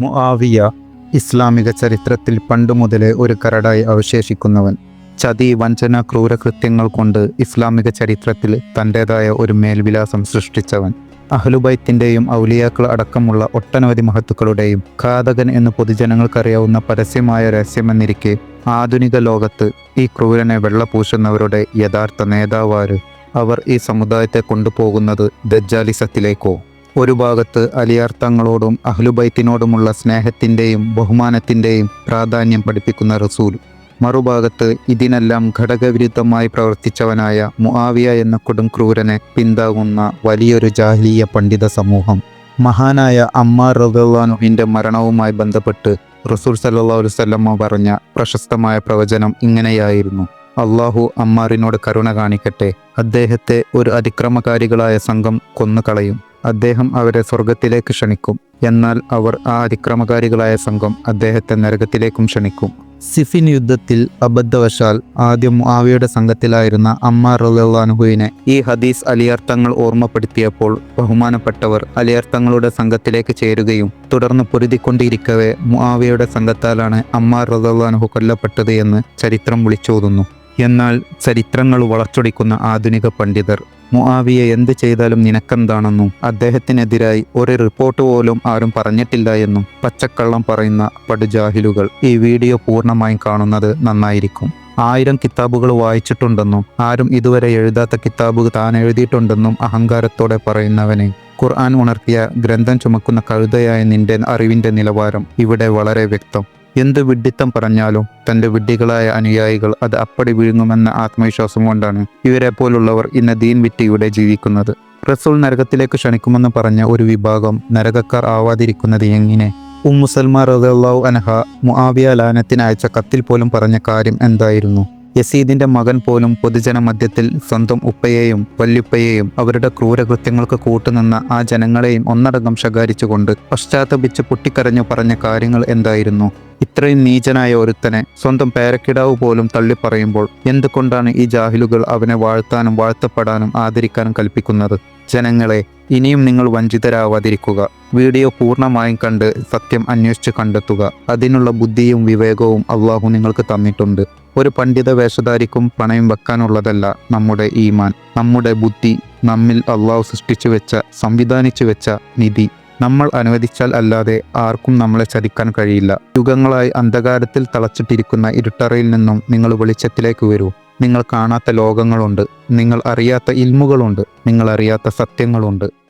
മുആവിയ ഇസ്ലാമിക ചരിത്രത്തിൽ പണ്ടു മുതലേ ഒരു കരടായി അവശേഷിക്കുന്നവൻ. ചതി വഞ്ചന ക്രൂരകൃത്യങ്ങൾ കൊണ്ട് ഇസ്ലാമിക ചരിത്രത്തിൽ തന്റെതായ ഒരു മേൽവിലാസം സൃഷ്ടിച്ചവൻ. അഹ്ലുബൈത്തിന്റെയും ഔലിയാക്കൾ അടക്കമുള്ള ഒട്ടനവധി മഹത്തുക്കളുടെയും ഘാതകൻ എന്ന് പൊതുജനങ്ങൾക്കറിയാവുന്ന പരസ്യമായ രഹസ്യമെന്നിരിക്കെ ആധുനിക ലോകത്ത് ഈ ക്രൂരനെ വെള്ളപൂശുന്നവരുടെ യഥാർത്ഥ നേതാവാര് അവർ ഈ സമുദായത്തെ കൊണ്ടുപോകുന്നത് ദജ്ജാലിസത്തിലേക്കോ ഒരു ഭാഗത്ത് അലിയാർ തങ്ങളോടും അഹ്ലുബൈത്തിനോടുമുള്ള സ്നേഹത്തിന്റെയും ബഹുമാനത്തിന്റെയും പ്രാധാന്യം പഠിപ്പിക്കുന്ന റസൂൽ. മറുഭാഗത്ത് ഇതിനെല്ലാം ഘടകവിരുദ്ധമായി പ്രവർത്തിച്ചവനായ മുആവിയ എന്ന കൊടും ക്രൂരനെ പിന്താങ്ങുന്ന വലിയൊരു ജാഹ്ലീയ പണ്ഡിത സമൂഹം. മഹാനായ അമ്മാർ റബുല്ലാനുഹിന്റെ മരണവുമായി ബന്ധപ്പെട്ട് റസൂൽ അലൈഹി വസല്ലമ പറഞ്ഞ പ്രശസ്തമായ പ്രവചനം ഇങ്ങനെയായിരുന്നു. അള്ളാഹു അമ്മാറിനോട് കരുണ കാണിക്കട്ടെ. അദ്ദേഹത്തെ ഒരു അതിക്രമകാരികളായ സംഘം കൊന്നുകളയും. അദ്ദേഹം അവരെ സ്വർഗത്തിലേക്ക് ക്ഷണിക്കും. എന്നാൽ അവർ ആ അതിക്രമകാരികളായ സംഘം അദ്ദേഹത്തെ നരകത്തിലേക്കും ക്ഷണിക്കും. സിഫിൻ യുദ്ധത്തിൽ അബദ്ധവശാൽ ആദ്യം ആവിയുടെ സംഘത്തിലായിരുന്ന അമ്മാർ റുലാനുഹുവിനെ ഈ ഹദീസ് അലിയർത്ഥങ്ങൾ ഓർമ്മപ്പെടുത്തിയപ്പോൾ ബഹുമാനപ്പെട്ടവർ അലിയർത്ഥങ്ങളുടെ സംഘത്തിലേക്ക് ചേരുകയും തുടർന്ന് പൊരുതിക്കൊണ്ടിരിക്കവേ മുആവിയുടെ സംഘത്താലാണ് അമ്മാർ റളിയല്ലാഹു കൊല്ലപ്പെട്ടത് എന്ന് ചരിത്രം വിളിച്ചോതുന്നു. എന്നാൽ ചരിത്രങ്ങൾ വളച്ചൊടിക്കുന്ന ആധുനിക പണ്ഡിതർ. മുആവിയെ എന്ത് ചെയ്താലും നിനക്കെന്താണെന്നും അദ്ദേഹത്തിനെതിരായി ഒരു റിപ്പോർട്ട് പോലും ആരും പറഞ്ഞിട്ടില്ല എന്നും പച്ചക്കള്ളം പറയുന്ന പടുജാഹിലുകൾ ഈ വീഡിയോ പൂർണമായും കാണുന്നത് നന്നായിരിക്കും. ആയിരം കിതാബുകൾ വായിച്ചിട്ടുണ്ടെന്നും ആരും ഇതുവരെ എഴുതാത്ത കിതാബ് താൻ എഴുതിയിട്ടുണ്ടെന്നും അഹങ്കാരത്തോടെ പറയുന്നവനെ. ഖുർആൻ ഉണർത്തിയ ഗ്രന്ഥം ചുമക്കുന്ന കഴുതയായ നിന്റെ അറിവിന്റെ നിലവാരം ഇവിടെ വളരെ വ്യക്തം. എന്ത് വിഡ്ഢിത്തം പറഞ്ഞാലും തന്റെ വിഡ്ഢികളായ അനുയായികൾ അത് അപ്പടി വിഴുങ്ങുമെന്ന ആത്മവിശ്വാസം കൊണ്ടാണ് ഇവരെ പോലുള്ളവർ ഇന്ന് ദീൻ വിറ്റിയുടെ ജീവിക്കുന്നത്. റസൂൽ നരകത്തിലേക്ക് ക്ഷണിക്കുമെന്ന് പറഞ്ഞ ഒരു വിഭാഗം നരകക്കാർ ആവാതിരിക്കുന്നത് എങ്ങനെ? ഉം ഉമ്മുസൽമാ റളിയല്ലാഹു അനഹ മുആവിയ ലാനത്തിന് അയച്ച കത്തിൽ പോലും പറഞ്ഞ കാര്യം എന്തായിരുന്നു? യസീദിന്റെ മകൻ പോലും പൊതുജന മധ്യത്തിൽ സ്വന്തം ഉപ്പയെയും വല്യുപ്പയെയും അവരുടെ ക്രൂരകൃത്യങ്ങൾക്ക് കൂട്ടുനിന്ന ആ ജനങ്ങളെയും ഒന്നടങ്കം ശകാരിച്ചുകൊണ്ട് പശ്ചാത്തപിച്ച് പൊട്ടിക്കരഞ്ഞു പറഞ്ഞ കാര്യങ്ങൾ എന്തായിരുന്നു? ഇത്രയും നീചനായ ഒരുത്തനെ സ്വന്തം പേരക്കിടാവ് പോലും തള്ളിപ്പറയുമ്പോൾ എന്തുകൊണ്ടാണ് ഈ ജാഹിലുകൾ അവനെ വാഴ്ത്താനും വാഴ്ത്തപ്പെടാനും ആദരിക്കാനും കൽപ്പിക്കുന്നത്? ജനങ്ങളെ ഇനിയും നിങ്ങൾ വഞ്ചിതരാവാതിരിക്കുക. വീഡിയോ പൂർണമായും കണ്ട് സത്യം അന്വേഷിച്ച് കണ്ടെത്തുക. അതിനുള്ള ബുദ്ധിയും വിവേകവും അള്ളാഹു നിങ്ങൾക്ക് തന്നിട്ടുണ്ട്. ഒരു പണ്ഡിത വേഷധാരിക്കും പണയം വെക്കാനുള്ളതല്ല നമ്മുടെ ഈമാൻ. നമ്മുടെ ബുദ്ധി നമ്മിൽ അള്ളാഹു സൃഷ്ടിച്ചു വെച്ച സംവിധാനിച്ചു വെച്ച നിധി. നമ്മൾ അനുവദിച്ചാൽ അല്ലാതെ ആർക്കും നമ്മളെ ചതിക്കാൻ കഴിയില്ല. യുഗങ്ങളായി അന്ധകാരത്തിൽ തളച്ചിട്ടിരിക്കുന്ന ഇരുട്ടറയിൽ നിന്നും നിങ്ങൾ വെളിച്ചത്തിലേക്ക് വരൂ. നിങ്ങൾ കാണാത്ത ലോകങ്ങളുണ്ട്. നിങ്ങൾ അറിയാത്ത ഇൽമുകളുണ്ട്. നിങ്ങൾ അറിയാത്ത സത്യങ്ങളുണ്ട്.